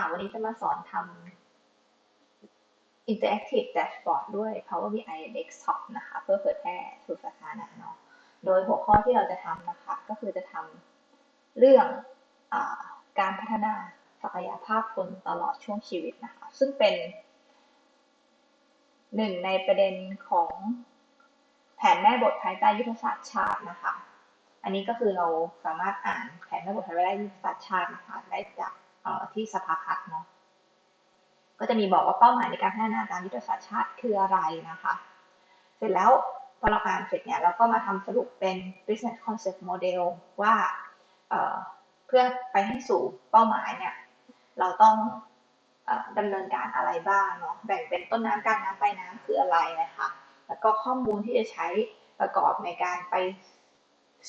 ค่ะ วันนี้จะมาสอนทำ interactive dashboard ด้วย Power BI Desktop นะคะ เพื่อเผยแพร่สู่สาธารณะเนาะ โดยหัวข้อที่เราจะทำนะคะ ก็คือจะทำเรื่องอการพัฒนาศักยภาพคนตลอดช่วงชีวิตนะคะ ซึ่งเป็นหนึ่งในประเด็นของแผนแม่บทภายใต้ยุทธศาสตร์ชาตินะคะ อันนี้ก็คือเราสามารถอ่านแผนแม่บทภายใต้ยุทธศาสตร์ชาตินะคะได้จาก ที่สภาพัฒน์เนาะก็จะมีบอกว่าเป้าหมายในการพัฒนาตามยุทธศาสตร์ชาติคืออะไรนะคะ เสร็จแล้วพอเราอ่านเสร็จเนี่ยเราก็มาทำสรุปเป็น business concept model ว่าเเพื่อไปให้สู่เป้าหมายเนี่ยเราต้องอดำเนินการอะไรบ้างเนาะแบ่งเป็นต้นน้ำกลางน้ำปลายน้ำคืออะไรนะคะ แล้วก็ข้อมูลที่จะใช้ประกอบในการไป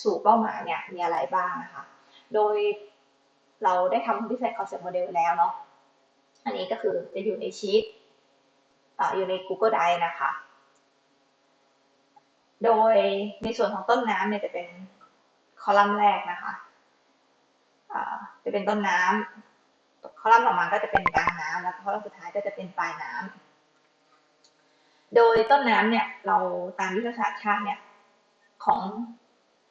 สู่เป้าหมายเนี่ยมีอะไรบ้างนะคะ โดย เราได้ทำ business concept model แล้วเนาะอันนี้ก็คือจะอยู่ในชีตอ่าอยู่ใน Google Drive นะคะ โดยในส่วนของต้นน้ำเนี่ยจะเป็นคอลัมน์แรกนะคะอ่าจะเป็นต้นน้ำคอลัมน์ต่อมาก็จะเป็นกลางน้ำแล้วคอลัมน์สุดท้ายก็จะเป็นปลายน้ำโดยต้นน้ำเนี่ยเราตามยุทธศาสตร์ชาติเนี่ยของ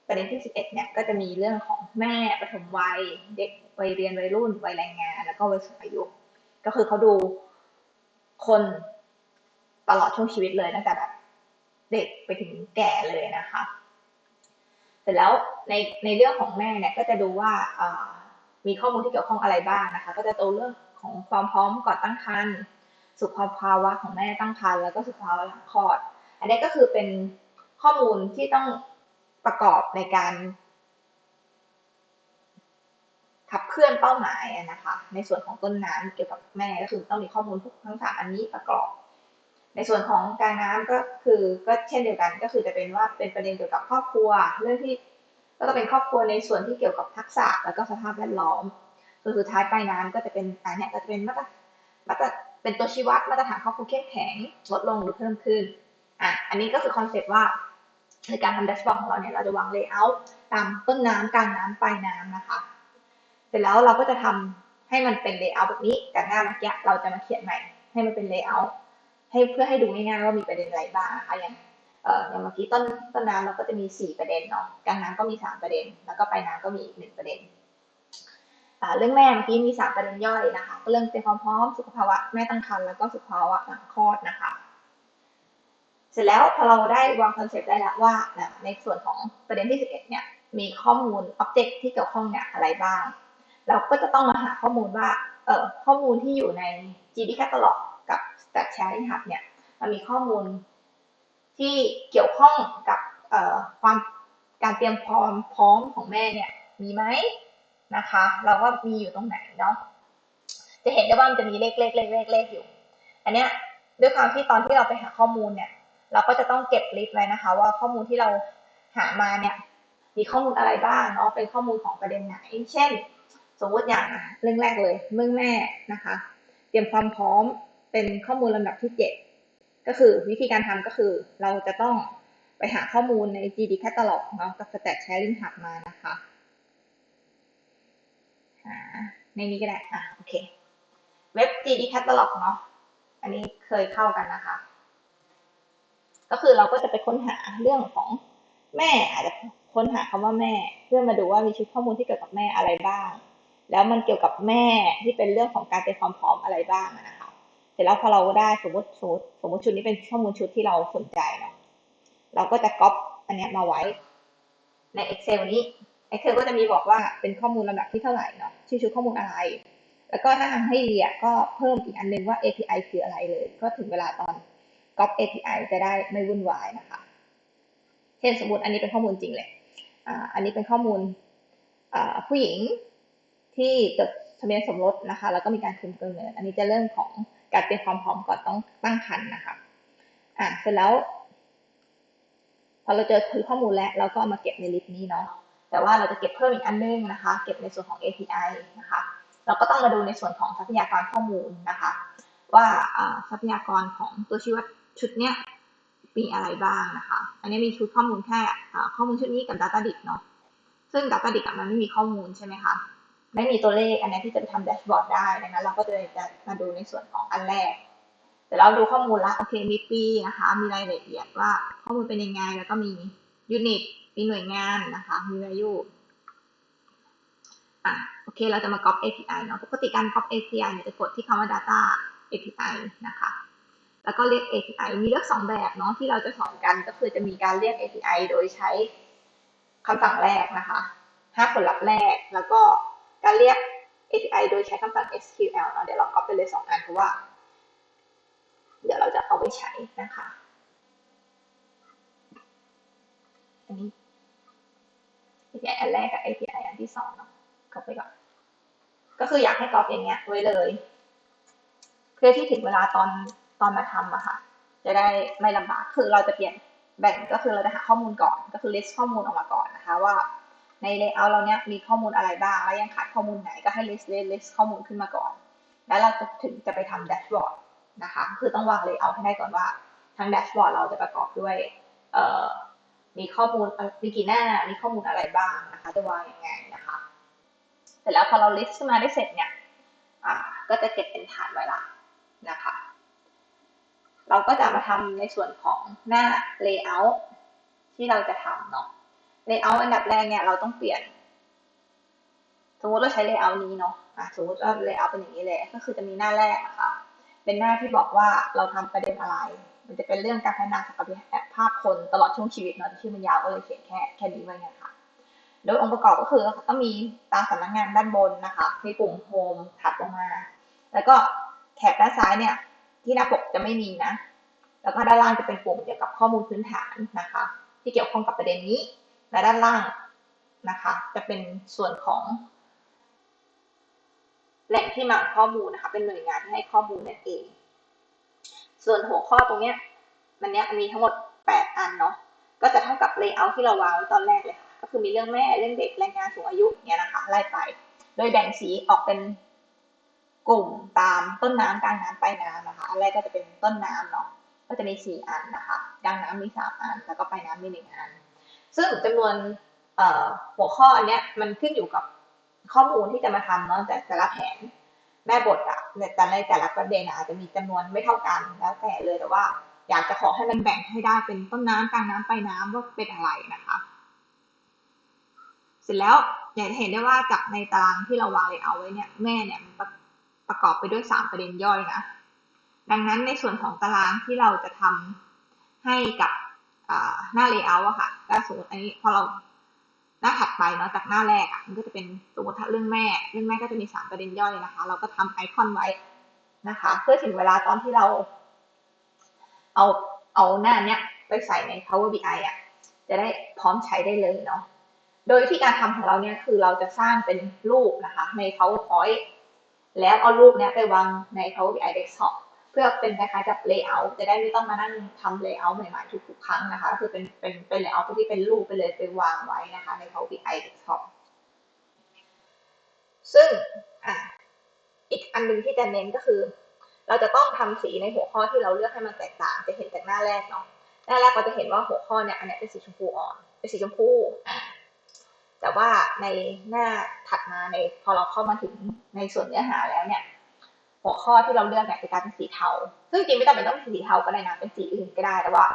ประเด็นที่ 11 เนี่ยก็จะมีเรื่องของแม่ปฐมวัย เด็กวัยเรียนวัยรุ่นวัยแรงงาน แล้วก็วัยสูงอายุ ก็คือเขาดูคนตลอดช่วงชีวิตเลยตั้งแต่แบบเด็กไปถึงแก่เลยนะคะ เสร็จแล้วในในเรื่องของแม่เนี่ยก็จะดูว่ามีข้อมูลที่เกี่ยวข้องอะไรบ้างนะคะ ก็จะดูเรื่องของความพร้อมก่อนตั้งครรภ์สุขภาวะของแม่ตั้งครรภ์แล้วก็สุขภาวะหลังคลอด อันนี้ก็คือเป็นข้อมูลที่ต้อง ประกอบในการ ขับเคลื่อนเป้าหมายนะคะ ในส่วนของต้นน้ำเกี่ยวกับแม่ก็คือต้องมีข้อมูลทุกทั้งสามอันนี้ประกอบ ในส่วนของกลางน้ำก็คือก็เช่นเดียวกันก็คือจะเป็นว่าเป็นประเด็นเกี่ยวกับครอบครัวเรื่องที่ก็จะเป็นครอบครัวในส่วนที่เกี่ยวกับทักษะแล้วก็สภาพแวดล้อมส่วนสุดท้ายปลายน้ำก็จะเป็นอันนี้ก็จะเป็นมาตรมาตรเป็นตัวชี้วัดมาตรฐานครอบครัวเข้มแข็งลดลงหรือเพิ่มขึ้นอะอันนี้ก็คือคอนเซ็ปต์ว่า ในการทำแดชบอร์ดของเราเนี่ยเราจะวางเลเยอร์ตามต้นน้ำกลางน้ำปลายน้ำนะคะ เสร็จแล้วเราก็จะทำให้มันเป็นเลเยอร์แบบนี้แต่หน้าเมื่อกี้เราจะมาเขียนใหม่ ให้มันเป็นเลเยอร์ให้เพื่อให้ดูง่ายๆว่ามีประเด็นอะไรบ้างนะคะอย่างเอ่ออย่างเมื่อกี้ต้นต้นน้ำเราก็จะมีสี่ประเด็นเนาะกลางน้ำก็มีสามประเด็น แล้วก็ปลายน้ำก็มีอีกหนึ่งประเด็นเรื่องแม่เมื่อกี้มีสามประเด็นย่อยนะคะก็เรื่องเตรียมความพร้อมสุขภาวะแม่ตั้งครรภ์แล้วก็สุขภาวะหลังคลอดนะคะ เสร็จแล้วพอเราได้วางคอนเซปต์ได้แล้วว่าในส่วนของประเด็นที่ 11 เนี่ยมีข้อมูล Object ที่เกี่ยวข้องเนี่ยอะไรบ้าง เราก็จะต้องมาหาข้อมูลว่าเอ่อข้อมูลที่อยู่ใน GD Catalog กับ Stack Sharing Hub เนี่ยมันมีข้อมูลที่เกี่ยวข้องกับเอ่อความการเตรียมพร้อมพร้อมของแม่เนี่ยมีไหมนะคะ เราก็มีอยู่ตรงไหนเนาะจะเห็นได้ว่ามันจะมีเลขเลขเลขเลขเลขอยู่ อันเนี้ยด้วยความที่ตอนที่เราไปหาข้อมูลเนี่ย เราก็จะต้องเก็บลิสต์ไว้นะคะ ว่าข้อมูลที่เราหามาเนี่ยมีข้อมูลอะไรบ้างเนาะเป็นข้อมูลของประเด็นไหน เช่น สมมติอย่างเรื่องแรกเลยเมื่อแม่นะคะ เตรียมความพร้อมเป็นข้อมูลลำดับที่เจ็ดก็คือวิธีการทำก็คือเราจะต้องไปหาข้อมูลใน GD Catalog เนาะกับ Stack Sharing Hub มานะคะหาในนี้ก็ได้ อะ โอเค เว็บ GD Catalog เนาะ อันนี้เคยเข้ากันนะคะ ก็คือเราก็จะไปค้นหาเรื่องของแม่อาจจะค้นหาคำว่าแม่ เพื่อมาดูว่ามีชุดข้อมูลที่เกี่ยวกับแม่อะไรบ้าง แล้วมันเกี่ยวกับแม่ที่เป็นเรื่องของการเตรียมความพร้อมอะไรบ้างนะคะเสร็จแล้วพอเราได้สมมติสมมติสมมติชุดนี้เป็นข้อมูลชุดที่เราสนใจเนาะเราก็จะก๊อปอันนี้มาไว้ใน Excel นี้ Excel ก็จะมีบอกว่าเป็นข้อมูลลำดับที่เท่าไหร่เนาะชื่อชุดข้อมูลอะไร แล้วก็ถ้าทำให้ดีอะก็เพิ่มอีกอันนึงว่า API คืออะไรเลย ก็ถึงเวลาตอน ก๊อป API จะได้ไม่วุ่นวายนะคะ เช่นสมมติอันนี้เป็นข้อมูลจริงเลยอันนี้เป็นข้อมูลผู้หญิงที่จดทะเบียนสมรสนะคะ แล้วก็มีการคืนเงินอันนี้จะเรื่องของการเตรียมความพร้อมก่อนต้องตั้งครรภ์นะคะอ่าเสร็จแล้ว พอเราเจอคือข้อมูลแล้วเราก็เอามาเก็บในลิสต์นี้เนาะแต่ว่าเราจะเก็บเพิ่มอีกอันนึงนะคะ เก็บในส่วนของ API นะคะ เราก็ต้องมาดูในส่วนของทรัพยากรข้อมูลนะคะ ว่าทรัพยากรของตัวชี้วัด ชุดเนี้ยมีอะไรบ้างนะคะ อันนี้มีชุดข้อมูลแค่ข้อมูลชุดนี้กับ Data d i c เนาะ ซึ่ง Data d i c มันไม่มีข้อมูลใช่ไหมคะ ไม่มีตัวเลขอันนี้ที่จะไปทำแดชบอร์ดได้ดังนั้นเราก็จะจะมาดูในส่วนของอันแรกเดี๋ยวเราดูข้อมูลละโอเค มีปีนะคะ มีรายละเอียดว่าข้อมูลเป็นยังไง แล้วก็มียูนิต มีหน่วยงานนะคะ มี value อะ โอเค เราจะมา copy API เนาะ ปกติการ copy API เนี่ยจะกดที่คำว่า data API นะคะ แล้วก็เรียก API มีเลือกสองแบบเนาะที่เราจะสอนกันก็คือจะมีการเรียก API โดยใช้คำสั่งแรกนะคะหาผลลัพธ์แรก แล้วก็การเรียก API โดยใช้คำสั่ง SQL เนาะเดี๋ยวเรา copy ไปเลยสองอันเพราะว่า เดี๋ยวเราจะเอาไปใช้นะคะอันนี้ API อันแรกกับ API อันที่สองเนาะเข้าไปก่อนก็คืออยากให้กรอบอย่างเงี้ยไว้เลย เพื่อที่ถึงเวลาตอน ตอนมาทำอะค่ะ จะได้ไม่ลำบาก คือเราจะเปลี่ยนแบ่งก็คือเราจะหาข้อมูลก่อน ก็คือ list ข้อมูลออกมาก่อนนะคะว่าใน layout เราเนี้ยมีข้อมูลอะไรบ้าง แล้วยังขาดข้อมูลไหนก็ให้ list list list ข้อมูลขึ้นมาก่อน แล้วเราจะถึงจะไปทำ dashboard นะคะ คือต้องวาง layout ให้ได้ก่อนว่าทาง dashboard เราจะประกอบด้วยเอ่อมีข้อมูลมีกี่หน้า มีข้อมูลอะไรบ้างนะคะ จะวางยังไงนะคะ เสร็จแล้วพอเรา list ขึ้นมาได้เสร็จเนี่ยอ่าก็จะเก็บเป็นฐานไว้ละนะคะ เราก็จะมาทำในส่วนของหน้า layout ที่เราจะทำเนาะ layout อันดับแรกเนี่ยเราต้องเปลี่ยน สมมติเราใช้ layout นี้เนาะอะสมมติว่า layout เป็นอย่างนี้เลย ก็คือจะมีหน้าแรกนะคะ เป็นหน้าที่บอกว่าเราทำประเด็นอะไร มันจะเป็นเรื่องการพัฒนาศักยภาพคนตลอดช่วงชีวิตเนาะที่มันยาวก็เลยเขียนแค่แค่นี้ไว้ไงค่ะโดยองค์ประกอบก็คือต้องมีตาสำนักงานด้านบนนะคะ มีปุ่มโฮมถัดลงมา แล้วก็แถบด้านซ้ายเนี่ย ที่หน้าปกจะไม่มีนะ แล้วก็ด้านล่างจะเป็นปุ่มเกี่ยวกับข้อมูลพื้นฐานนะคะ ที่เกี่ยวข้องกับประเด็นนี้ และด้านล่างนะคะ จะเป็นส่วนของ แหล่งที่มาข้อมูลนะคะ เป็นหน่วยงานที่ให้ข้อมูลนั่นเอง ส่วนหัวข้อตรงเนี้ยมันเนี้ยมีทั้งหมด 8 อันเนาะ ก็จะเท่ากับ layout ที่เราวางไว้ตอนแรกเลยค่ะ ก็คือมีเรื่องแม่ เรื่องเด็ก แรงงานสูงอายุเนี้ยนะคะ ไล่ไป โดยแบ่งสีออกเป็น กลุ่มตามต้นน้ำกลางน้ำปลายน้ำนะคะ อันแรกก็จะเป็นต้นน้ำเนาะ ก็จะมี 4 อันนะคะ กลางน้ำมี 3 อัน แล้วก็ปลายน้ำมี 1 อัน ซึ่งจำนวนหัวข้ออันเนี้ยมันขึ้นอยู่กับข้อมูลที่จะมาทำเนาะแต่แต่ละแผนแม่บทอะแต่ในแต่ละประเด็นอาจจะมีจำนวนไม่เท่ากันแล้วแต่เลยแต่ว่า อยากจะขอให้มันแบ่งให้ได้เป็นต้นน้ำกลางน้ำปลายน้ำว่าเป็นอะไรนะคะ เสร็จแล้วอยากจะเห็นได้ว่าจากในตารางที่เราวางเลยเอาไว้เนี่ยแม่เนี่ยมัน ประกอบไปด้วยสามประเด็นย่อยนะ ดังนั้นในส่วนของตารางที่เราจะทำให้กับหน้า layout อะค่ะก็สมมติอันนี้พอเราหน้าถัดไปเนาะจากหน้าแรกอะมันก็จะเป็นสมมติเรื่องแม่ เรื่องแม่ก็จะมีสามประเด็นย่อยนะคะ เราก็ทำไอคอนไว้นะคะ เพื่อถึงเวลาตอนที่เรา เอาเอาหน้าเนี้ยไปใส่ใน Power BI อะจะได้พร้อมใช้ได้เลยเนาะโดยที่การทำของเราเนี่ยคือเราจะสร้างเป็นรูปนะคะใน PowerPoint แล้วเอารูปเนี้ยไปวางใน Power BI Desktop เพื่อเป็นคล้ายๆกับ layout จะได้ไม่ต้องมานั่งทำ layout ใหม่ๆทุกๆครั้งนะคะก็คือเป็นเป็นเป็น layout ที่เป็นรูปไปเลยไปวางไว้นะคะใน Power BI Desktop ซึ่งอะอีกอันหนึ่งที่จะเน้นก็คือ เราจะต้องทำสีในหัวข้อที่เราเลือกให้มันแตกต่าง จะเห็นจากหน้าแรกเนาะหน้าแรกเราจะเห็นว่าหัวข้อเนี่ยอันนี้เป็นสีชมพูอ่อนเป็นสีชมพูอะ แต่ว่าในหน้าถัดมาในพอเราเข้ามาถึงในส่วนเนื้อหาแล้วเนี่ย หัวข้อที่เราเลือกเนี่ยจะกายเป็นสีเทา ซึ่งจริงไม่จำเป็นต้องเป็นสีเทาก็ได้นะเป็นสีอื่นก็ได้แต่ว่า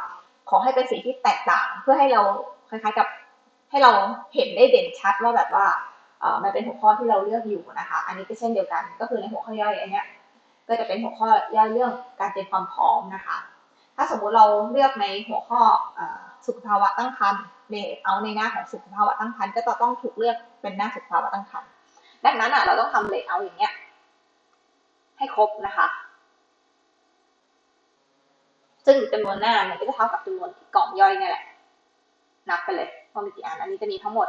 ขอให้เป็นสีที่แตกต่าง เพื่อให้เราคล้ายๆกับให้เราเห็นได้เด่นชัดว่าแบบว่าเออมันเป็นหัวข้อที่เราเลือกอยู่นะคะ อันนี้ก็เช่นเดียวกัน ก็คือในหัวข้อย่อยอันเนี้ยก็จะเป็นหัวข้อย่อยเรื่องการเตรียมความพร้อมนะคะ ถ้าสมมุติเราเลือกในหัวข้ออสุขภาวะตั้งครรภ์ ในเอาในหน้าของสุขภาวะตั้งครรภ์ก็จะต้องถูกเลือกเป็นหน้าสุขภาวะตั้งครรภ์ดังนั้นอะเราต้องทำเลเยอร์อย่างเงี้ยให้ครบนะคะ ซึ่งจำนวนหน้าเนี่ยก็จะเท่ากับจำนวนกล่องย่อยนี่แหละ นับไปเลยว่ามีกี่อันอันนี้จะมีทั้งหมด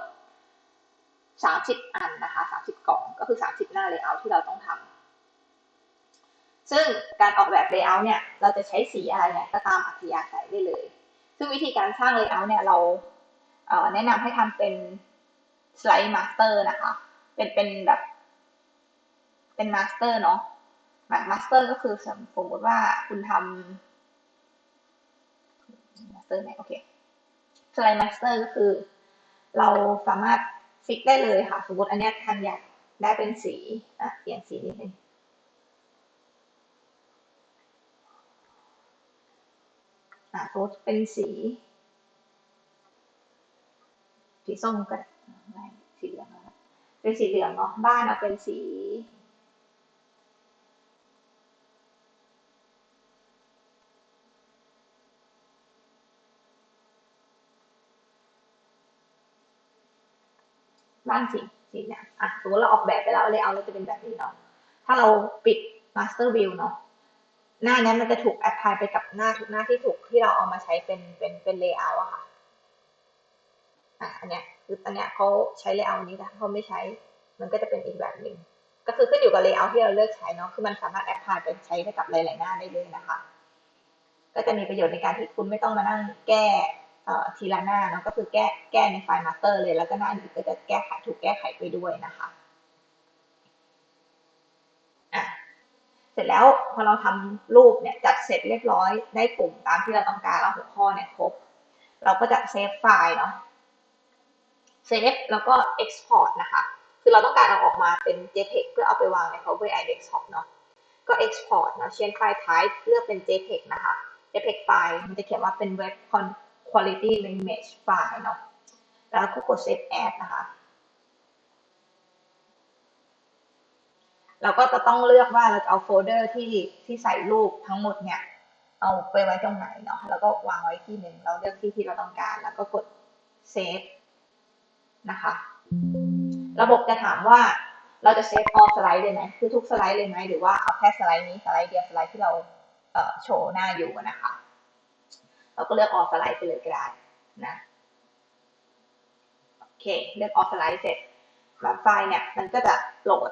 สามสิบอันนะคะสามสิบกล่องก็คือสามสิบหน้าเลเยอร์ที่เราต้องทำซึ่งการออกแบบ layout เนี่ย เราจะใช้สีอะไรเนี่ยก็ตามอัธยาศัยได้เลย ซึ่งวิธีการสร้าง layout เนี่ยเรา แนะนำให้ทำเป็น slide master นะคะ เป็นเป็นแบบ เป็น master เนาะ master ก็คือสมมติว่าคุณทำ master ไหนโอเค slide master ก็คือ เราสามารถฟิกได้เลยค่ะ สมมติอันนี้ทันอยากได้เป็นสีอะเปลี่ยนสีนิดนึงอะสมมติเป็นสี สีส้มก็ได้ไม่สีเหลืองเป็นสีเหลืองเนาะบ้านเอาเป็นสีบ้านสีสีเนี่ยอะสมมติเราออกแบบไปแล้วเลยเอาเราจะเป็นแบบนี้เนาะถ้าเราปิด master view เนาะหน้านี้มันจะถูกแอพพลายไปกับหน้าทุกหน้าที่ถูกที่เราเอามาใช้เป็นเป็นเป็น layout อะค่ะ อะอันเนี้ยคืออันเนี้ยเขาใช้ layout นี้แต่เขาไม่ใช้มันก็จะเป็นอีกแบบหนึ่งก็คือขึ้นอยู่กับ layout ที่เราเลือกใช้เนาะคือมันสามารถแอพพลายไปใช้ได้กับหลายๆหน้าได้เลยนะคะ ก็จะมีประโยชน์ในการที่คุณไม่ต้องมานั่งแก้เอ่อทีละหน้าเนาะก็คือแก้แก้ในไฟล์ master เลยแล้วก็หน้าอื่นก็จะแก้ไขถูกแก้ไขไปด้วยนะคะอะเสร็จแล้วพอเราทำรูปเนี่ยจัดเสร็จเรียบร้อยได้กลุ่มตามที่เราต้องการแล้วหัวข้อเนี่ยครบ เราก็จะเซฟไฟล์เนาะ เซฟแล้วก็ export นะคะ คือเราต้องการเอาออกมาเป็น JPEG เพื่อเอาไปวางใน Power BI Desktop เนาะ ก็ export นะเช่นไฟล์ type เลือกเป็น JPEG นะคะ JPEG ไฟล์มันจะเขียนว่าเป็น web quality image file เนาะ แล้วก็กด save as นะคะ เราก็จะต้องเลือกว่าเราจะเอาโฟลเดอร์ที่ที่ใส่รูปทั้งหมดเนี่ยเอาไปไว้ตรงไหนเนาะ แล้วก็วางไว้ที่หนึ่ง เราเลือกที่ที่เราต้องการ แล้วก็กดเซฟ นะคะ ระบบจะถามว่าเราจะเซฟออลสไลด์เลยไหมคือทุกสไลด์เลยไหมหรือว่าเอาแค่สไลด์นี้สไลด์เดียวสไลด์ที่เราเโชว์หน้าอยู่นะคะ เราก็เลือกออลสไลด์ไปเลยก็ได้นะโอเคเลือกออลสไลด์เสร็จแบบไฟล์เนี่ยมันก็จะโหลด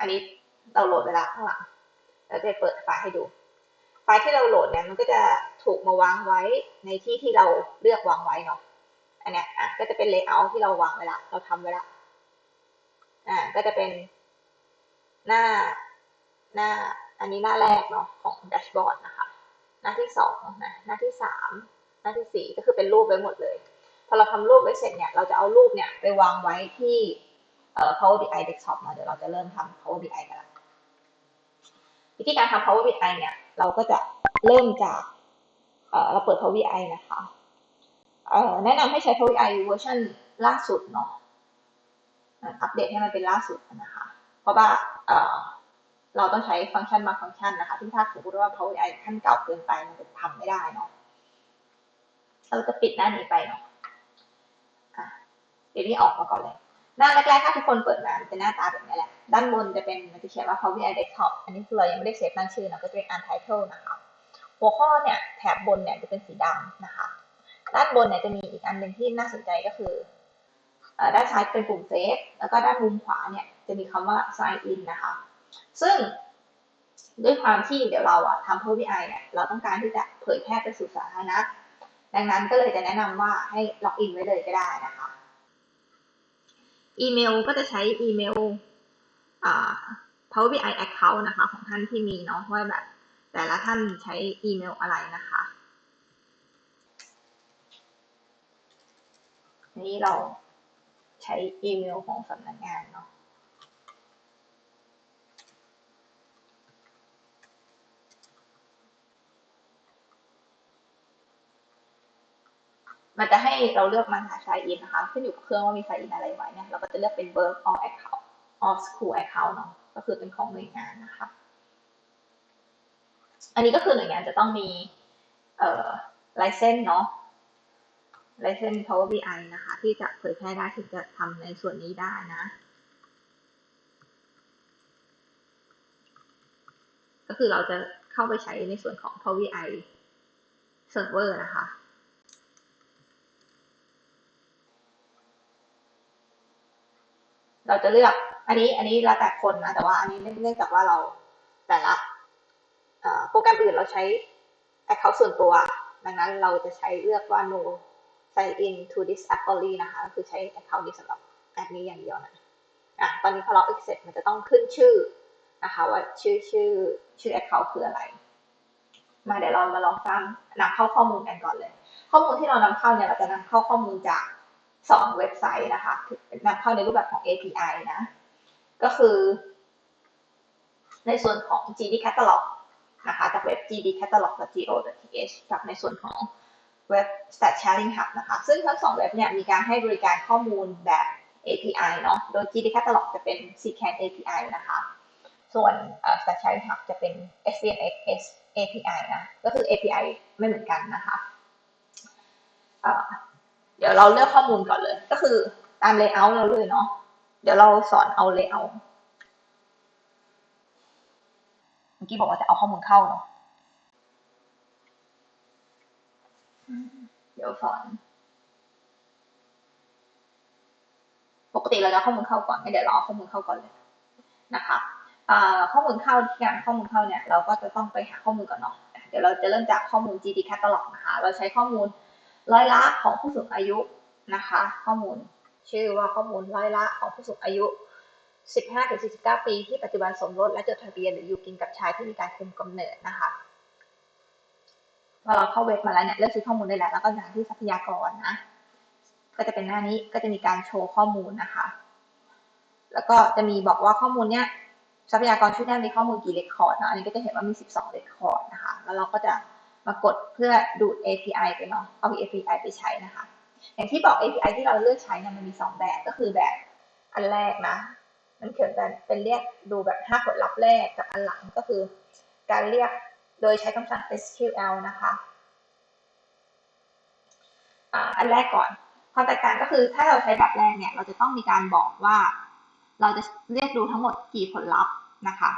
อันนี้เราโหลดไปแล้วข้างหลังเราจะเปิดไฟล์ให้ดู ไฟล์ที่เราโหลดเนี่ยมันก็จะถูกมาวางไว้ในที่ที่เราเลือกวางไว้เนาะ อันเนี้ยอะก็จะเป็น layout ที่เราวางไว้ละเราทำไว้ละอ่าก็จะเป็นหน้าหน้า อันนี้หน้าแรกเนาะของแดชบอร์ดนะคะ หน้าที่สองนะหน้าที่สามหน้าที่สี่ก็คือเป็นรูปไว้หมดเลย พอเราทำรูปไว้เสร็จเนี่ยเราจะเอารูปเนี่ยไปวางไว้ที่เอ่อ Power BI Desktop เนาะเดี๋ยวเราจะเริ่มทำ Power BI กันละวิธีการทำ Power BI เนี่ยเราก็จะเริ่มจากเอ่อเราเปิด Power BI นะคะ แนะนำให้ใช้ Power BI เวอร์ชันล่าสุดเนาะอัปเดตให้มันเป็นล่าสุดนะคะ เพราะว่าเราต้องใช้ฟังก์ชันบางฟังก์ชันนะคะ ที่ถ้าสมมติว่า Power BI ขั้นเก่าเกินไปมันจะทำไม่ได้เนาะเราจะปิดหน้านี้ไปเนาะอะเดี๋ยวนี้ออกมาก่อนเลย หน้าแรกๆถ้าทุกคนเปิดมาเป็นหน้าตาแบบนี้แหละ ด้านบนจะเป็นมันจะเขียนว่า Power BI Desktop อันนี้คือเรายังไม่ได้เซฟตั้งชื่อเนะก็จะเป็น Untitled นะคะ หัวข้อเนี่ยแถบบนเนี่ยจะเป็นสีดำนะคะ ด้านบนเนี่ยจะมีอีกอันหนึ่งที่น่าสนใจก็คืออด้านซ้ายเป็นปุ่มเซฟแล้วก็ด้านมุมขวาเนี่ยจะมีคำว่า sign in นะคะ ซึ่งด้วยความที่เดี๋ยวเราอะทำ Power BI เนี่ยเราต้องการที่จะเผยแพร่ไปสู่สาธารณะดังนั้นก็เลยจะแนะนำว่าให้ล็อกอินไว้เลยก็ได้นะคะ อีเมลก็จะใช้อีเมลอ่า Power BI account นะคะ ของท่านที่มีเนาะว่าแบบแต่ละท่านใช้อีเมลอะไรนะคะ นี้เราใช้อีเมลของสำนักงานเนาะมันจะให้เราเลือกมาหา sign in นะคะ ขึ้นอยู่กับเครื่องว่ามี sign in อะไรไว้เนี่ย เราก็จะเลือกเป็น work or account or school account เนาะ ก็คือเป็นของหน่วยงานนะคะ อันนี้ก็คือหน่วยงานจะต้องมี เอ่อ license เนาะ license Power BI นะคะ ที่จะเผยแพร่ได้ถึงจะทำในส่วนนี้ได้นะ ก็คือเราจะเข้าไปใช้ในส่วนของ Power BI Server นะคะเราจะเลือก อันนี้ อันนี้แล้วแต่คนนะ แต่ว่าอันนี้เนื่องจากว่าเราแต่ละโปรแกรมอื่นเราใช้ account ส่วนตัว ดังนั้นเราจะใช้เลือกว่า no sign in to this app only นะคะก็คือใช้ account นี้สำหรับแอปนี้อย่างเดียวนะอะตอนนี้พอเรา accept มันจะต้องขึ้นชื่อนะคะว่าชื่อชื่อชื่อ account คืออะไร มาเดี๋ยวเรามาลองสร้างนำเข้าข้อมูลกันก่อนเลย ข้อมูลที่เรานำเข้าเนี่ยเราจะนำเข้าข้อมูลจากสองเว็บไซต์นะคะนำเข้าในรูปแบบของ API นะ ก็คือ ในส่วนของ GD Catalog นะคะจากเว็บ gdcatalog.go.th กับในส่วนของ เว็บ Stat Sharing Hub นะคะ ซึ่งทั้งสองเว็บเนี่ยมีการให้บริการข้อมูลแบบ API เนาะ โดย GD Catalog จะเป็น CCAN API นะคะ ส่วน Stat Sharing Hub จะเป็น SVNX API นะ ก็คือ API ไม่เหมือนกันนะคะเเดี๋ยวเราเลือกข้อมูลก่อนเลย ก็คือตาม layout เราเลยเนาะ เดี๋ยวเราสอนเอา layout เมื่อกี้บอกว่าจะเอาข้อมูลเข้าเนาะ เดี๋ยวสอน ปกติเราจะข้อมูลเข้าก่อนไม่เดี๋ยวเราเอาข้อมูลเข้าก่อนเลยนะคะข้อมูลเข้าที่การข้อมูลเข้าเนี่ยเราก็จะต้องไปหาข้อมูลก่อนเนาะเดี๋ยวเราจะเริ่มจากข้อมูล GD Catalog นะคะ เราใช้ข้อมูลร้อยละของผู้สูงอายุนะคะ ข้อมูลชื่อว่าข้อมูลร้อยละของผู้สูงอายุ 15-49 ปีที่ปัจจุบันสมรสและจดทะเบียนหรืออยู่กินกับชายที่มีการคุมกำเนิดนะคะ พอเราเข้าเว็บมาแล้วเนี่ยเลือกซื้อข้อมูลได้แล้วแล้วก็อย่างที่ทรัพยากรนะ ก็จะเป็นหน้านี้ก็จะมีการโชว์ข้อมูลนะคะ แล้วก็จะมีบอกว่าข้อมูลเนี้ยทรัพยากรชุดนี้มีข้อมูลกี่เรคคอร์ดนะอันนี้ก็จะเห็นว่ามี 12เรคคอร์ดนะคะ แล้วเราก็จะมากดเพื่อดูด API ไปเนาะเอา API ไปใช้นะคะ อย่างที่บอก API ที่เราเลือกใช้เนี่ยมันมี 2 แบบก็คือแบบอันแรกนะ มันเขียนเป็นเป็นเรียกดูแบบ5ผลลัพธ์แรกกับอันหลังก็คือ การเรียก โดยใช้คำสั่ง SQL นะคะอันแรกก่อนความแตกต่างก็คือถ้าเราใช้แบบแรกเนี่ย เราจะต้องมีการบอกว่า เราจะเรียกดูทั้งหมดกี่ผลลัพธ์นะคะ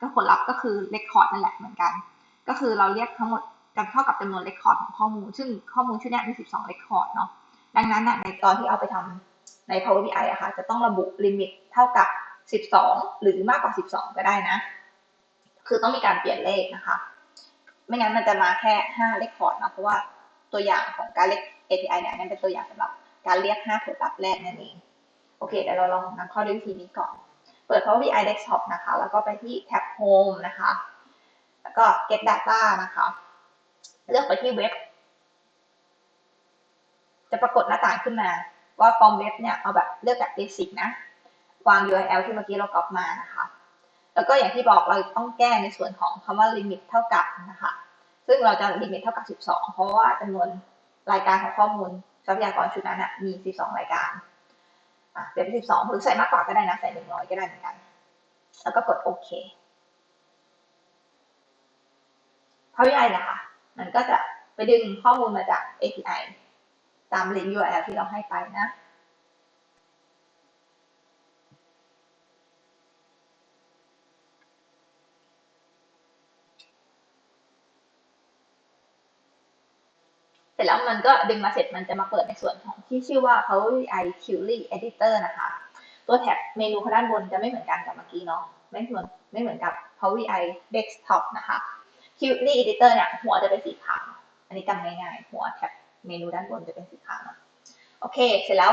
ก็ผลลัพธ์ก็คือเรคคอร์ดนั่นแหละเหมือนกัน ก็คือเราเรียกทั้งหมดกันเท่ากับจำนวนเรคคอร์ดของข้อมูล ซึ่งข้อมูลชุดนี้มี 12เรคคอร์ดเนาะดังนั้นนะในตอนที่เอาไปทำใน Power BI อะค่ะจะต้องระบุลิมิตเท่ากับ 12 หรือมากกว่า 12 ก็ได้นะ คือต้องมีการเปลี่ยนเลขนะคะ ไม่งั้นมันจะมาแค่5เลขคอร์ดนะเพราะว่าตัวอย่างของการเรียก API เนี่ยนั่นเป็นตัวอย่างสำหรับการเรียก5ผลลัพธ์แรกนั่นเอง โอเคเดี๋ยวเราลองนำเข้าด้วยวิธีนี้ก่อน เปิด Power BI Desktop นะคะ แล้วก็ไปที่แท็บ Home นะคะ แล้วก็ Get Data นะคะ เลือกไปที่เว็บ จะปรากฏหน้าต่างขึ้นมาว่าฟอร์มเว็บเนี่ยเอาแบบเลือกแบบ basic นะ วาง URL ที่เมื่อกี้เรากรอกมานะคะ แล้วก็อย่างที่บอกเราต้องแก้ในส่วนของคำว่า limit เท่ากับนะคะซึ่งเราจะ limit เท่ากับ 12 เพราะว่าจำนวนรายการของข้อมูลทรัพยากรชุดนั้นมี 12 รายการอะเดี๋ยวเป็น12หรือใส่มากกว่าก็ได้นะใส่ 100 ก็ได้เหมือนกัน แล้วก็กดโอเคเพราะยังไงนะคะ มันก็จะไปดึงข้อมูลมาจาก API ตามลิงก์ URL ที่เราให้ไปนะ เสร็จแล้วมันก็ดึงมาเสร็จมันจะมาเปิดในส่วนของที่ชื่อว่า Power BI Query Editor นะคะ ตัวแท็บเมนูข้างด้านบนจะไม่เหมือนกันกับเมื่อกี้เนาะไม่เหมือนไม่เหมือนกับ Power BI Desktop นะคะ Query Editor เนี่ยหัวจะเป็นสีขาว อันนี้จำง่ายๆ หัวแท็บเมนูด้านบนจะเป็นสีขาวโอเค เสร็จแล้ว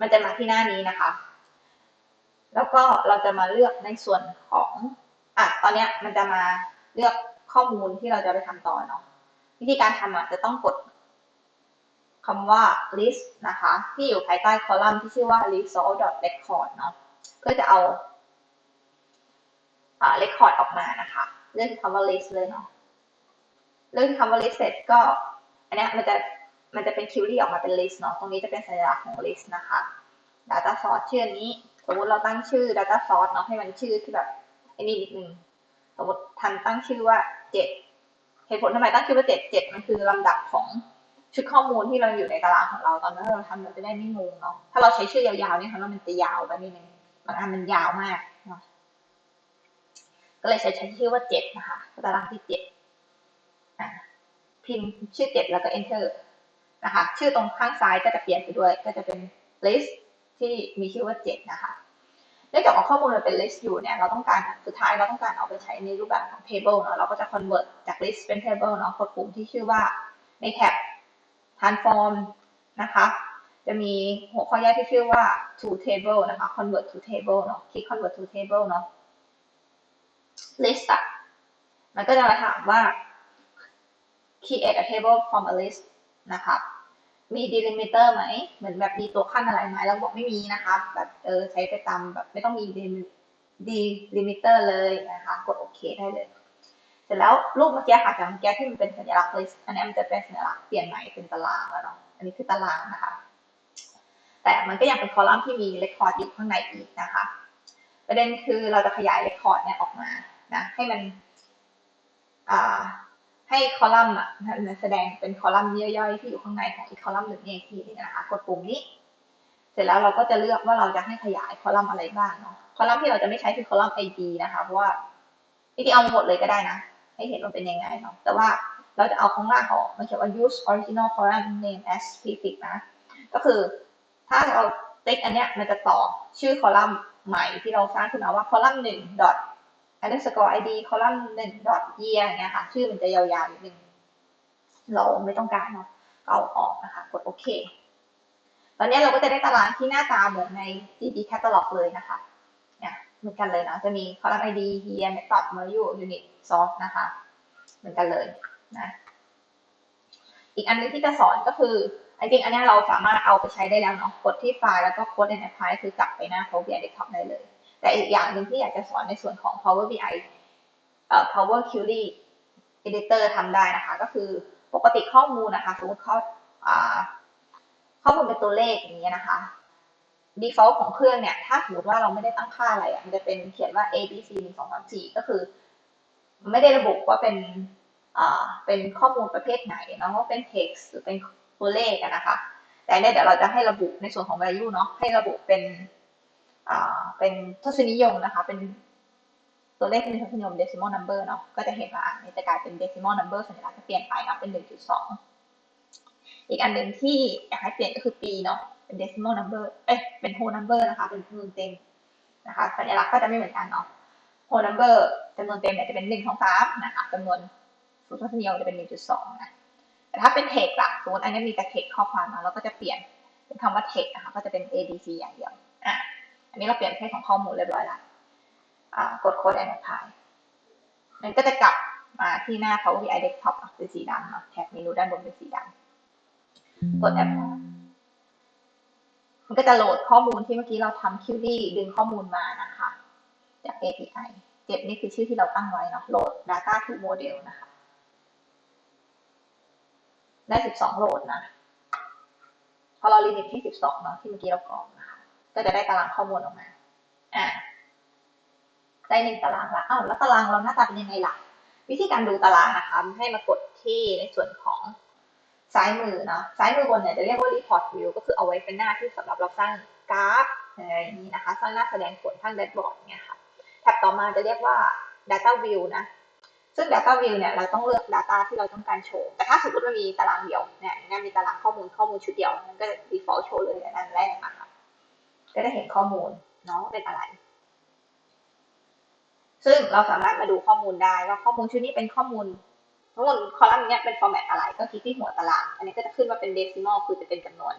มันจะมาที่หน้านี้นะคะ แล้วก็เราจะมาเลือกในส่วนของอะตอนเนี้ยมันจะมาเลือกข้อมูลที่เราจะไปทำต่อเนาะวิธีการทำอะจะต้องกด คำว่า list นะคะ ที่อยู่ภายใต้คอลัมน์ที่ชื่อว่า result.record เนาะเพื่อจะเอาอ่า record ออกมานะคะ เลื่อกคำว่า list เลยเนาะเลื่อกคำว่า list เสร็จก็ อันนี้มันจะมันจะเป็น query ออกมาเป็น list เนาะตรงนี้จะเป็นสัญลักษณ์ของ list นะคะ data source ชื่อนี้ สมมติเราตั้งชื่อ data source เนาะให้มันชื่อที่แบบไอ้นี่นิดนึงสมมติทันตั้งชื่อว่า 7เหตุผลทำไมตั้งชื่อว่า 7 7 มันคือลำดับของ ชุดข้อมูลที่เราอยู่ในตารางของเราตอนนั้นเราทำเราจะได้ไม่งงเนาะถ้าเราใช้ชื่อยาวๆเนี่ยค่ะว่ามันจะยาวไปนิดนึงบางอันมันยาวมากเนาะก็เลยใช้ชื่อว่า7นะคะตารางที่7อะพิมพ์ชื่อ7แล้วก็ enter นะคะชื่อตรงข้างซ้ายก็จะเปลี่ยนไปด้วย ก็จะเป็น list ที่มีชื่อว่า7นะคะเนื่องจากว่าข้อมูลมันเป็น list อยู่เนี่ยเราต้องการสุดท้ายเราต้องการเอาไปใช้ในรูปแบบของ table เนาะเราก็จะ convert จาก list เป็น table เนาะกดปุ่มที่ชื่อว่าในแท็บ transform นะคะ จะมีหัวข้อแยกที่ชื่อว่า to table นะคะ convert to table เนาะคลิก convert to table เนาะ list อะมันก็จะมาถามว่า create a table from a list นะคะมี delimiter ไหม เหมือนแบบมีตัวขั้นอะไรไหมเราบอกไม่มีนะคะ แบบเออใช้ไปตามแบบไม่ต้องมี delimiter เลยนะคะ กดโอเคได้เลย ร็จแล้วรูปเมื่อกี้ค่ะจากเมื่อกี้ที่มันเป็นสัญลักษณ์ list อันนี้มันจะเป็นสัญลักษณ์เปลี่ยนใหม่เป็นตารางแล้วเนาะ อันนี้คือตารางนะคะ แต่มันก็ยังเป็นคอลัมน์ที่มี record อยู่ข้างในอีกนะคะ ประเด็นคือเราจะขยาย record เนี่ยออกมานะให้มันให้คอลัมน์อะแสดงเป็นคอลัมน์ย่อยๆที่อยู่ข้างในของอีกคอลัมน์หนึ่งเนี่ยอีกทีนึงนะคะกดปุ่มนี้ เสร็จแล้วเราก็จะเลือกว่าเราจะให้ขยายคอลัมน์อะไรบ้างเนาะ คอลัมน์ที่เราจะไม่ใช้คือคอลัมน์ ID นะคะ เพราะว่าจริงๆเอาหมดเลยก็ได้นะ ให้เห็นว่าเป็นยังไงเนาะแต่ว่าเราจะเอาข้างล่างออกมันเขียนว่า use original column name as prefix นะ ก็คือถ้าเราติ๊กอันเนี้ยมันจะต่อชื่อคอลัมน์ใหม่ที่เราสร้างขึ้นมาว่าคอลัมน์หนึ่ง dot underscore id คอลัมน์หนึ่ง dot year อย่างเงี้ยค่ะ ชื่อมันจะยาวๆนิดนึงเราไม่ต้องการเนาะเอาออกนะคะ กดโอเค ตอนนี้เราก็จะได้ตารางที่หน้าตาเหมือนใน GD catalog เลยนะคะ เหมือนกันเลยเนาะจะมี column id year method value unit source นะคะ เหมือนกันเลยนะอีกอันนึงที่จะสอนก็คือจริงๆอันนี้เราสามารถเอาไปใช้ได้แล้วเนาะกดที่ไฟล์แล้วก็โค้ดในแอปพลายคือกลับไปหน้า Power BI Desktop ได้เลย แต่อีกอย่างหนึ่งที่อยากจะสอนในส่วนของ Power BI เอ่อ Power Query Editor ทำได้นะคะ ก็คือปกติข้อมูลนะคะสมมติข้ออ่าข้อมูลเป็นตัวเลขอย่างเงี้ยนะคะ default ของเครื่องเนี่ย ถ้าสมมติว่าเราไม่ได้ตั้งค่าอะไรอะ มันจะเป็นเขียนว่า a b c 1 2 3 4ก็คือ ไม่ได้ระบุว่าเป็นอ่าเป็นข้อมูลประเภทไหนเนาะว่าเป็น text หรือเป็นตัวเลขนะคะ แต่เนี่ยเดี๋ยวเราจะให้ระบุในส่วนของ value เนาะ ให้ระบุเป็นอ่าเป็นทศนิยมนะคะ เป็นตัวเลขเป็นทศนิยม decimal number เนาะ ก็จะเห็นว่าอันนี้จะกลายเป็น decimal number สัญลักษณ์จะเปลี่ยนไปนะเป็น 1.2 อีกอันหนึ่งที่อยากให้เปลี่ยนก็คือปีเนาะ เป็น decimal number เอ้ยเป็น whole number นะคะ เป็นจำนวนเต็มนะคะสัญลักษณ์ก็จะไม่เหมือนกันเนาะ whole number จำนวนเต็มเนี่ยจะเป็น1 2 3นะคะจำนวนสูตรทศนิยมจะเป็น1.2นะแต่ถ้าเป็น text อะสมมติอันนี้มีแต่ text ข้อความมาเราก็จะเปลี่ยนเป็นคำว่า text นะคะก็จะเป็น abc อย่างเดียวอะอันนี้เราเปลี่ยนเพศของข้อมูลเรียบร้อยแล้วอ่ากดโค้ด and apply มันก็จะกลับมาที่หน้า Power BI Desktop เป็นสีดำเนาะแท็บเมนูด้านบนเป็นสีดำกด app มันก็จะโหลดข้อมูลที่เมื่อกี้เราทำ query ดึงข้อมูลมานะคะ จาก API เก็บนี่คือชื่อที่เราตั้งไว้เนาะโหลด data to model นะคะได้ 12 โหลดนะ พอเราลิมิตที่ 12 เนาะที่เมื่อกี้เรากรอกนะคะ ก็จะได้ตารางข้อมูลออกมา อ่า ได้หนึ่งตารางละอ้าวแล้วตารางเราหน้าตาเป็นยังไงล่ะ วิธีการดูตารางนะคะ ให้มากดที่ในส่วนของ ซ้ายมือเนาะซ้ายมือบนเนี่ยจะเรียกว่า report view ก็คือเอาไว้เป็นหน้าที่สำหรับเราสร้างกราฟอะไรอย่างนี้นะคะ สร้างหน้าแสดงผลทางแดชบอร์ดเนี่ยค่ะแท็บต่อมาจะเรียกว่า data view นะซึ่ง data view เนี่ยเราต้องเลือก data ที่เราต้องการโชว์ แต่ถ้าสมมติว่ามีตารางเดียวเนี่ยงานมีตารางข้อมูลข้อมูลชุดเดียวมันก็จะ default โชว์เลยในอันแรกนะคะก็จะเห็นข้อมูลเนาะเป็นอะไรซึ่งเราสามารถมาดูข้อมูลได้ว่าข้อมูลชุดนี้เป็นข้อมูล ข้อมูลคอลัมน์เนี้ยเป็น format อะไร ก็คลิกที่หัวตาราง อันนี้ก็จะขึ้นมาเป็น decimal คือจะเป็นจำนวน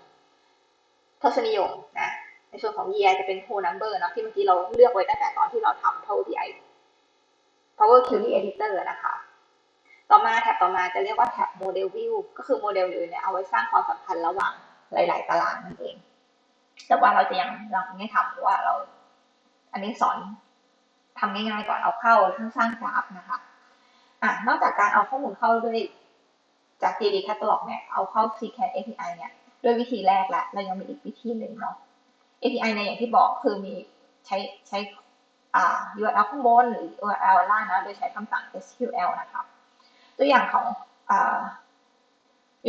ทศนิยมนะ ในส่วนของ year จะเป็น whole number เนาะที่เมื่อกี้เราเลือกไว้ตั้งแต่ตอนที่เราทำ Power BI Power Query Editor นะคะ ต่อมาแท็บต่อมาจะเรียกว่าแท็บ Model View ก็คือโมเดลอื่นเนี่ยเอาไว้สร้างความสัมพันธ์ระหว่างหลาย ๆ ตารางนั่นเอง แต่ว่าเราจะยังยังไม่ทำเพราะว่าเรา อันนี้สอนทำง่าย ๆ ก่อนเอาเข้าทั้งสร้างกราฟนะคะ อะนอกจากการเอาข้อมูลเข้าด้วยจาก GD Catalog เนี่ยเอาเข้า CCAD API เนี่ยด้วยวิธีแรกละเรายังมีอีกวิธีหนึ่งเนาะ API ในอย่างที่บอกคือมีใช้ใช้อ่า URL ข้างบนหรือ URL ล่างนะโดยใช้คำสั่ง SQL นะคะตัวอย่างของอ่า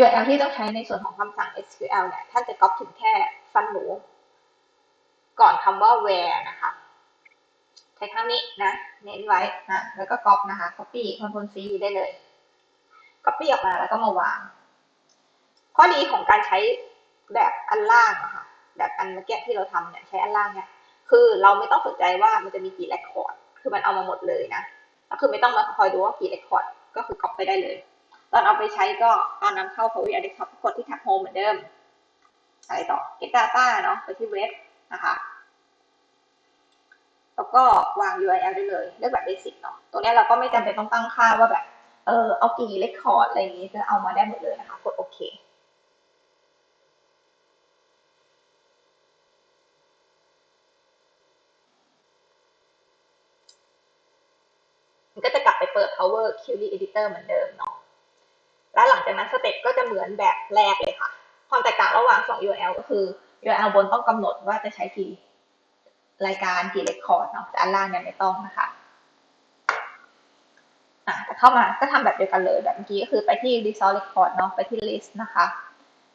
URL ที่ต้องใช้ในส่วนของคำสั่ง SQL เนี่ยท่านจะก๊อปถึงแค่ฟันหนูก่อนคำว่า where นะคะ ใช้คำนี้นะ เน้นไว้นะ แล้วก็ก๊อปนะคะ copy ctrl C ได้เลย copy ออกมาแล้วก็มาวาง ข้อดีของการใช้แบบอันล่างอะค่ะแบบอันเมื่อกี้ที่เราทำเนี่ยใช้อันล่างเนี่ย คือเราไม่ต้องสนใจว่ามันจะมีกี่เรคคอร์ด คือมันเอามาหมดเลยนะแล้วคือไม่ต้องมาคอยดูว่ากี่เรคคอร์ด ก็คือก๊อปไปได้เลย ตอนเอาไปใช้ก็ตอนนำเข้า Power BI Desktop กดที่แท็บ Home เหมือนเดิมอะไรต่อ Get Data เนาะไปที่เว็บนะคะ แล้วก็วาง URL ได้เลยเลือกแบบ basic เนาะตรงนี้เราก็ไม่จำเป็นต้องตั้งค่าว่าแบบเออเอากี่เรคคอร์ดอะไรอย่างนี้จะเอามาได้หมดเลยนะคะกดโอเคอมันก็จะกลับไปเปิด Power Query Editor เหมือนเดิมเนาะแล้วหลังจากนั้นสเต็ปก็จะเหมือนแบบแรกเลยค่ะ ความแตกต่างระหว่างสอง URL ก็คือ URL บนต้องกำหนดว่าจะใช้กี่ รายการกี่เรคคอร์ดเนาะแต่อันล่างเนี่ยไม่ต้องนะคะอะแต่เข้ามาก็ทำแบบเดียวกันเลยแบบเมื่อกี้ก็คือไปที่ resource record เนาะไปที่ list นะคะ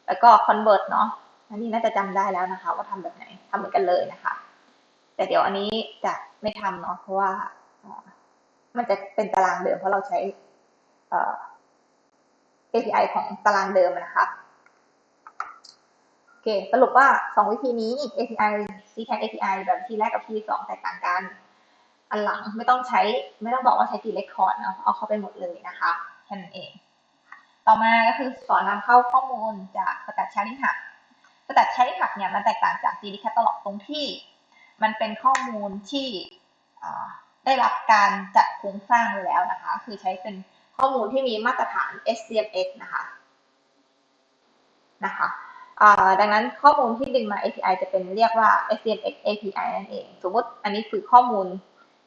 แล้วก็ convert เนาะอันนี้น่าจะจำได้แล้วนะคะ ว่าทำแบบไหนทำเหมือนกันเลยนะคะ แต่เดี๋ยวอันนี้จะไม่ทำเนาะเพราะว่ามันจะเป็นตารางเดิมเพราะเราใช้อ่อ API ของตารางเดิมนะคะ อเค สรุปว่า 2 วิธีนี้ API CCAN API แบบวิธีแรกกับวิธีสองแตกต่างกัน อันหลังไม่ต้องใช้ ไม่ต้องบอกว่าใช้กี่เรคคอร์ดเนาะเอาเข้าไปหมดเลยนะคะแค่นั้นเอง ต่อมาก็คือสอนนำเข้าข้อมูลจากสตัดชาร์ลิงหักสตัดชาร์ลิงหักเนี่ยมันแตกต่างจาก GD Catalog ตรงที่ มันเป็นข้อมูลที่ได้รับการจัดโครงสร้างไว้แล้วนะคะ คือใช้เป็นข้อมูลที่มีมาตรฐาน SCMX นะคะ นะคะ ดังนั้นข้อมูลที่ดึงมา API จะเป็นเรียกว่า SCMX API นั่นเอง สมมติอันนี้คือข้อมูล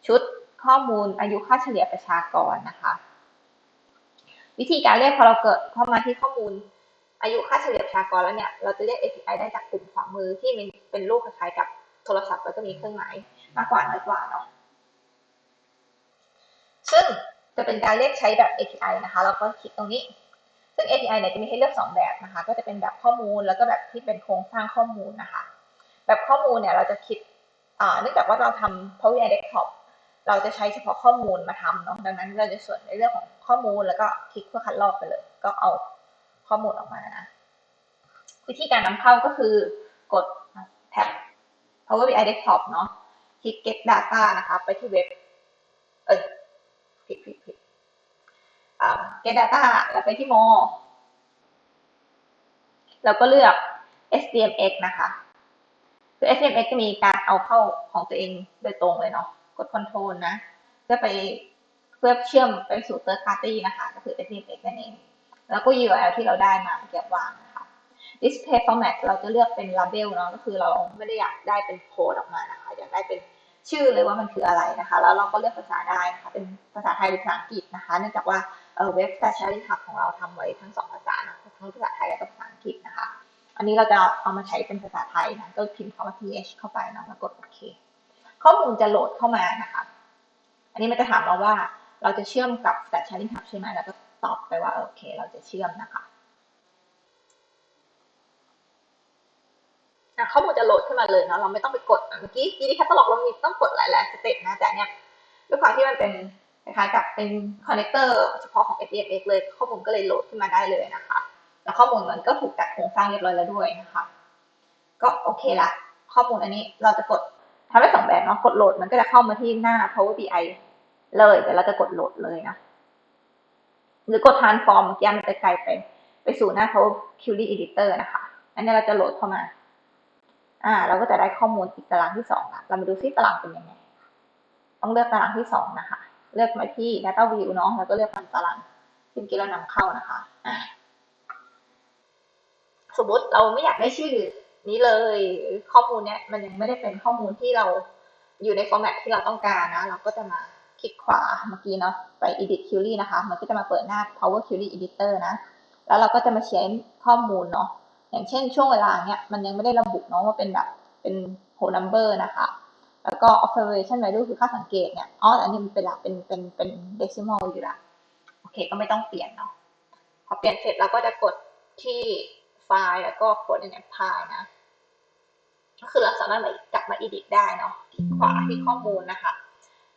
ชุดข้อมูลอายุค่าเฉลี่ยประชากรนะคะ วิธีการเรียกพอเราเกิดเข้ามาที่ข้อมูลอายุค่าเฉลี่ยประชากรแล้วเนี่ย เราจะเรียก API ได้จากกลุ่มขวามือที่มันเป็นรูปคล้ายๆกับโทรศัพท์แล้วก็มีเครื่องหมายมากกว่าน้อยกว่าเนาะ ซึ่งจะเป็นการเรียกใช้แบบ API นะคะแล้วก็คลิกตรงนี้ ซึ่ง API เนี่ยจะมีให้เลือก 2 แบบนะคะ ก็จะเป็นแบบข้อมูลแล้วก็แบบที่เป็นโครงสร้างข้อมูลนะคะ แบบข้อมูลเนี่ยเราจะคิดอ่าเนื่องจากว่าเราทำ Power BI Desktop เราจะใช้เฉพาะข้อมูลมาทำเนาะ ดังนั้นเราจะส่วนในเรื่องของข้อมูลแล้วก็คลิกเพื่อคัดลอกไปเลย ก็เอาข้อมูลออกมานะ วิธีการนำเข้าก็คือกดแท็บ Power BI Desktop เนาะ คลิก Get Data นะคะ ไปที่เว็บ เอ้ยผิดผิดผิดอ่า Get Data แล้วไปที่ More แล้วก็เลือก SDMX นะคะ คือ SDMX จะมีการเอาเข้าของตัวเองโดยตรงเลยเนาะ กด Control นะ เพื่อไปเพื่อเชื่อมไปสู่ Third Party นะคะ ก็คือ SDMX นั่นเอง แล้วก็ URL ที่เราได้มาเก็บวางนะคะ Display Format เราจะเลือกเป็น Label เนาะ ก็คือเราไม่ได้อยากได้เป็นโค้ดออกมานะคะ อยากได้เป็น ชื่อเลยว่ามันคืออะไรนะคะ แล้วเราก็เลือกภาษาได้นะคะ เป็นภาษาไทยหรือภาษาอังกฤษนะคะ เนื่องจากว่าเว็บ Stationery Hub ของเราทำไว้ทั้งสองภาษานะทั้งภาษาไทยและภาษาอังกฤษนะคะ อันนี้เราจะเอามาใช้เป็นภาษาไทยนะ ก็พิมพ์คำว่า th เข้าไปเนาะแล้วกดโอเค ข้อมูลจะโหลดเข้ามานะคะ อันนี้มันจะถามเราว่าเราจะเชื่อมกับ Stationery Hub ใช่ไหมแล้วก็ตอบไปว่าโอเค เราจะเชื่อมนะคะ อะข้อมูลจะโหลดขึ้นมาเลยเนาะเราไม่ต้องไปกดอะเมื่อกี้ GD Catalog เรามีต้องกดหลายๆสเต็ปนะแต่เนี่ยด้วยความที่มันเป็นคล้ายๆกับเป็นคอนเนคเตอร์เฉพาะของ SDFX เลยข้อมูลก็เลยโหลดขึ้นมาได้เลยนะคะ แล้วข้อมูลมันก็ถูกจัดโครงสร้างเรียบร้อยแล้วด้วยนะคะ ก็โอเคละข้อมูลอันนี้เราจะกดทำได้สองแบบเนาะกดโหลดมันก็จะเข้ามาที่หน้า Power BI เลยเดี๋ยวเราจะกดโหลดเลยนะหรือกด transform เมื่อกี้มันจะไกลไปไปสู่หน้า Power Query Editor นะคะ อันนี้เราจะโหลดเข้ามา อ่า เราก็จะได้ข้อมูลอีกตารางที่สองละเรามาดูซิตารางเป็นยังไง ต้องเลือกตารางที่สองนะคะ เลือกมาที่ Data View เนาะ แล้วก็เลือกพันตารางที่เมื่อกี้เรานำเข้านะคะ อ่า สมมติเราไม่อยากได้ชื่อนี้เลย ข้อมูลเนี้ยมันยังไม่ได้เป็นข้อมูลที่เราอยู่ในฟอร์แมตที่เราต้องการนะ เราก็จะมาคลิกขวาเมื่อกี้เนาะ ไป Edit Query นะคะ มันก็จะมาเปิดหน้า Power Query Editor นะ แล้วเราก็จะมาเขียนข้อมูลเนาะ อย่างเช่นช่วงเวลาเนี้ยมันยังไม่ได้ระบุเนาะว่าเป็นแบบเป็น whole number นะคะ แล้วก็ observation value คือค่าสังเกตเนี่ยอ๋อแต่อันนี้มันเป็นหละเป็นเป็นเป็น decimal อยู่ละโอเคก็ไม่ต้องเปลี่ยนเนาะพอเปลี่ยนเสร็จเราก็จะกดที่ไฟล์แล้วก็กดใน apply นะก็คือเราสามารถกลับมา edit ได้เนาะคลิกขวาที่ข้อมูลนะคะ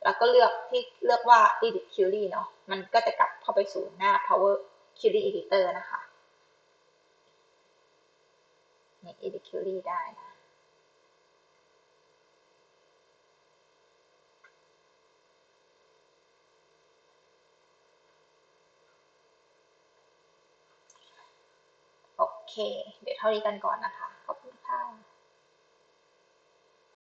แล้วก็เลือกที่เลือกว่า edit query เนาะมันก็จะกลับเข้าไปสู่หน้า power query editor นะคะ ใน e d i c u r y ได้นะโอเค เดี๋ยวเท่านี้กันก่อนนะคะ ขอบคุณค่ะ